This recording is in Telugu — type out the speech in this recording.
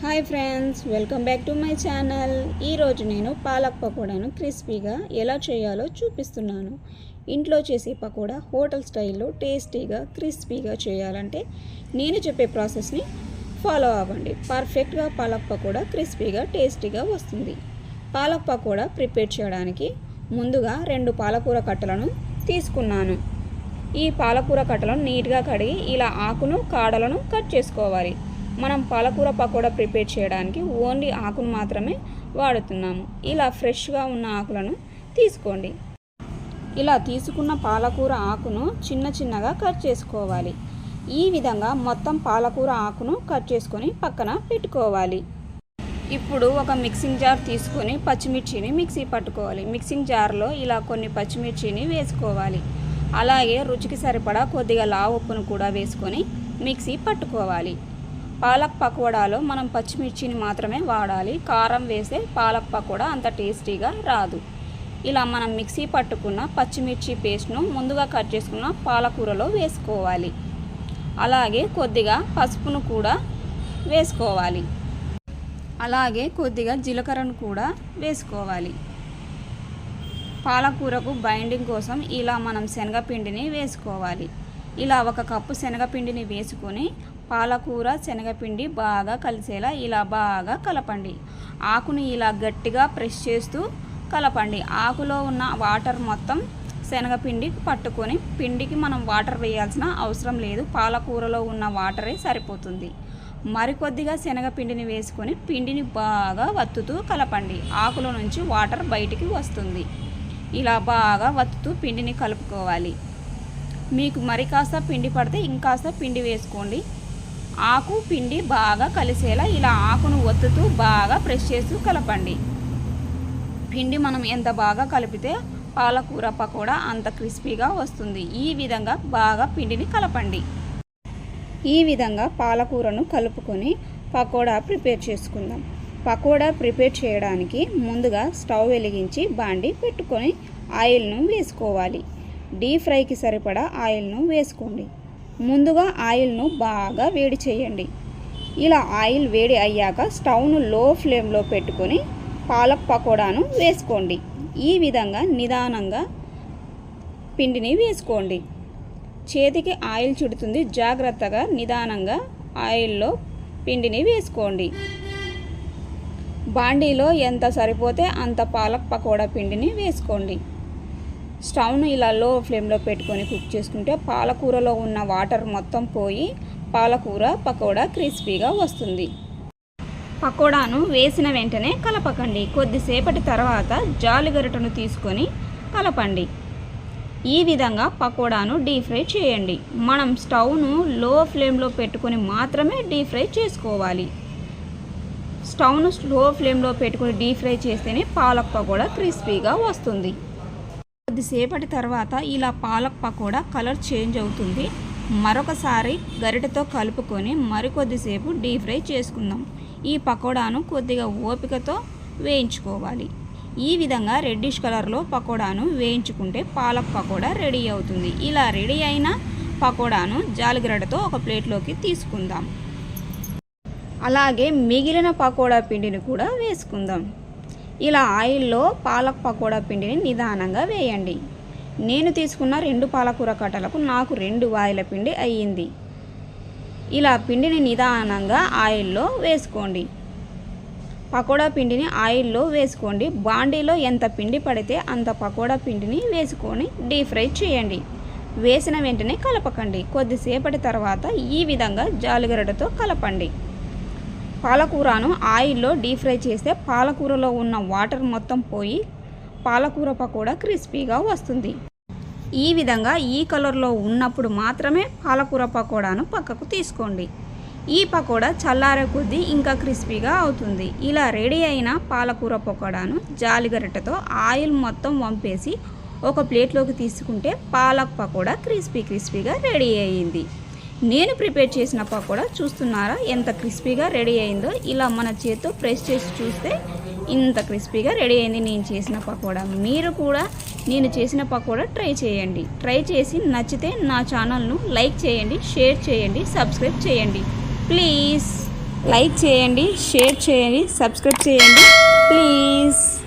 Hi friends welcome back to my channel. ఈరోజు నేను పాలక్ పకోడాను క్రిస్పీగా ఎలా చేయాలో చూపిస్తున్నాను. ఇంట్లో చేసే పకోడా హోటల్ స్టైల్లో టేస్టీగా క్రిస్పీగా చేయాలంటే నేను చెప్పే ప్రాసెస్ని ఫాలో అవ్వండి. పర్ఫెక్ట్గా పాలక్ పకోడా క్రిస్పీగా టేస్టీగా వస్తుంది. పాలక్ పకోడా ప్రిపేర్ చేయడానికి ముందుగా రెండు పాలకూర కట్టలను తీసుకున్నాను. ఈ పాలకూర కట్టలను నీట్గా కడిగి ఇలా ఆకును కాడలను కట్ చేసుకోవాలి. మనం పాలకూర పకోడా ప్రిపేర్ చేయడానికి ఓన్లీ ఆకును మాత్రమే వాడుతున్నాము. ఇలా ఫ్రెష్గా ఉన్న ఆకులను తీసుకోండి. ఇలా తీసుకున్న పాలకూర ఆకును చిన్న చిన్నగా కట్ చేసుకోవాలి. ఈ విధంగా మొత్తం పాలకూర ఆకును కట్ చేసుకొని పక్కన పెట్టుకోవాలి. ఇప్పుడు ఒక మిక్సింగ్ జార్ తీసుకొని పచ్చిమిర్చిని మిక్సీ పట్టుకోవాలి. మిక్సింగ్ జార్లో ఇలా కొన్ని పచ్చిమిర్చిని వేసుకోవాలి. అలాగే రుచికి సరిపడా కొద్దిగా లావు ఉప్పును కూడా వేసుకొని మిక్సీ పట్టుకోవాలి. పాలక్ పకోడాలో మనం పచ్చిమిర్చిని మాత్రమే వాడాలి. కారం వేస్తే పాలక్ పకోడా అంత టేస్టీగా రాదు. ఇలా మనం మిక్సీ పట్టుకున్న పచ్చిమిర్చి పేస్ట్ను ముందుగా కట్ చేసుకున్న పాలకూరలో వేసుకోవాలి. అలాగే కొద్దిగా పసుపును కూడా వేసుకోవాలి. అలాగే కొద్దిగా జీలకర్రను కూడా వేసుకోవాలి. పాలకూరకు బైండింగ్ కోసం ఇలా మనం శనగపిండిని వేసుకోవాలి. ఇలా ఒక కప్పు శనగపిండిని వేసుకొని పాలకూర శనగపిండి బాగా కలిసేలా ఇలా బాగా కలపండి. ఆకును ఇలా గట్టిగా ప్రెస్ చేస్తూ కలపండి. ఆకులో ఉన్న వాటర్ మొత్తం శనగపిండి పట్టుకొని పిండికి మనం వాటర్ వేయాల్సిన అవసరం లేదు. పాలకూరలో ఉన్న వాటరే సరిపోతుంది. మరికొద్దిగా శనగపిండిని వేసుకొని పిండిని బాగా వత్తుతూ కలపండి. ఆకులో నుంచి వాటర్ బయటికి వస్తుంది. ఇలా బాగా వత్తుతూ పిండిని కలుపుకోవాలి. మీకు మరి కాస్త పిండి పడితే ఇంకాస్త పిండి వేసుకోండి. ఆకు పిండి బాగా కలిసేలా ఇలా ఆకును ఒత్తుతూ బాగా ప్రెస్ చేస్తూ కలపండి. పిండి మనం ఎంత బాగా కలిపితే పాలకూర పకోడా అంత క్రిస్పీగా వస్తుంది. ఈ విధంగా బాగా పిండిని కలపండి. ఈ విధంగా పాలకూరను కలుపుకొని పకోడా ప్రిపేర్ చేసుకుందాం. పకోడా ప్రిపేర్ చేయడానికి ముందుగా స్టవ్ వెలిగించి బాండి పెట్టుకొని ఆయిల్ను వేసుకోవాలి. డీప్ ఫ్రైకి సరిపడా ఆయిల్ను వేసుకోండి. ముందుగా ఆయిల్ను బాగా వేడి చేయండి. ఇలా ఆయిల్ వేడి అయ్యాక స్టవ్ను లో ఫ్లేమ్లో పెట్టుకొని పాలక్ పకోడాను వేసుకోండి. ఈ విధంగా నిదానంగా పిండిని వేసుకోండి. చేతికి ఆయిల్ చుడుతుంది. జాగ్రత్తగా నిదానంగా ఆయిల్లో పిండిని వేసుకోండి. బాండీలో ఎంత సరిపోతే అంత పాలక్ పకోడా పిండిని వేసుకోండి. స్టవ్ను ఇలా లో ఫ్లేమ్లో పెట్టుకొని కుక్ చేసుకుంటే పాలకూరలో ఉన్న వాటర్ మొత్తం పోయి పాలకూర పకోడా క్రిస్పీగా వస్తుంది. పకోడాను వేసిన వెంటనే కలపకండి. కొద్దిసేపటి తర్వాత జాలిగరటను తీసుకొని కలపండి. ఈ విధంగా పకోడాను డీప్ ఫ్రై చేయండి. మనం స్టవ్ను లో ఫ్లేమ్లో పెట్టుకొని మాత్రమే డీప్ ఫ్రై చేసుకోవాలి. స్టవ్ను లో ఫ్లేమ్లో పెట్టుకొని డీప్ ఫ్రై చేస్తేనే పాలక్ పకోడా క్రిస్పీగా వస్తుంది. కొద్దిసేపటి తర్వాత ఇలా పాలక్ పకోడా కలర్ చేంజ్ అవుతుంది. మరొకసారి గరిటెతో కలుపుకొని మరికొద్దిసేపు డీప్ ఫ్రై చేసుకుందాం. ఈ పకోడాను కొద్దిగా ఓపికతో వేయించుకోవాలి. ఈ విధంగా రెడ్డిష్ కలర్లో పకోడాను వేయించుకుంటే పాలక్ పకోడా రెడీ అవుతుంది. ఇలా రెడీ అయిన పకోడాను జాలిగరడతో ఒక ప్లేట్లోకి తీసుకుందాం. అలాగే మిగిలిన పకోడా పిండిని కూడా వేసుకుందాం. ఇలా ఆయిల్లో పాలక్ పకోడా పిండిని నిదానంగా వేయండి. నేను తీసుకున్న రెండు పాలకూర కట్టలకు నాకు రెండు వాయిల పిండి అయ్యింది. ఇలా పిండిని నిదానంగా ఆయిల్లో వేసుకోండి. పకోడా పిండిని ఆయిల్లో వేసుకోండి. బాండీలో ఎంత పిండి పడితే అంత పకోడా పిండిని వేసుకొని డీప్ ఫ్రై చేయండి. వేసిన వెంటనే కలపకండి. కొద్దిసేపటి తర్వాత ఈ విధంగా జాలిగరడతో కలపండి. పాలకూరను ఆయిల్లో డీప్ ఫ్రై చేస్తే పాలకూరలో ఉన్న వాటర్ మొత్తం పోయి పాలకూర పకోడా క్రిస్పీగా వస్తుంది. ఈ విధంగా ఈ కలర్లో ఉన్నప్పుడు మాత్రమే పాలకూర పకోడాను పక్కకు తీసుకోండి. ఈ పకోడా చల్లారే కొద్దీ ఇంకా క్రిస్పీగా అవుతుంది. ఇలా రెడీ అయిన పాలకూర పకోడాను జాలిగరిటెతో ఆయిల్ మొత్తం వంపేసి ఒక ప్లేట్లోకి తీసుకుంటే పాలక్ పకోడా క్రిస్పీ క్రిస్పీగా రెడీ అయ్యింది. నేను ప్రిపేర్ చేసిన పకోడా చూస్తున్నారా? ఎంత క్రిస్పీగా రెడీ అయిందో. ఇలా మన చేతితో ప్రెస్ చేసి చూస్తే ఇంత క్రిస్పీగా రెడీ అయింది నేను చేసిన పకోడా. మీరు కూడా నేను చేసిన పకోడా ట్రై చేయండి. ట్రై చేసి నచ్చితే నా ఛానల్ను లైక్ చేయండి షేర్ చేయండి సబ్స్క్రైబ్ చేయండి. ప్లీజ్. లైక్ చేయండి షేర్ చేయండి సబ్స్క్రైబ్ చేయండి. ప్లీజ్.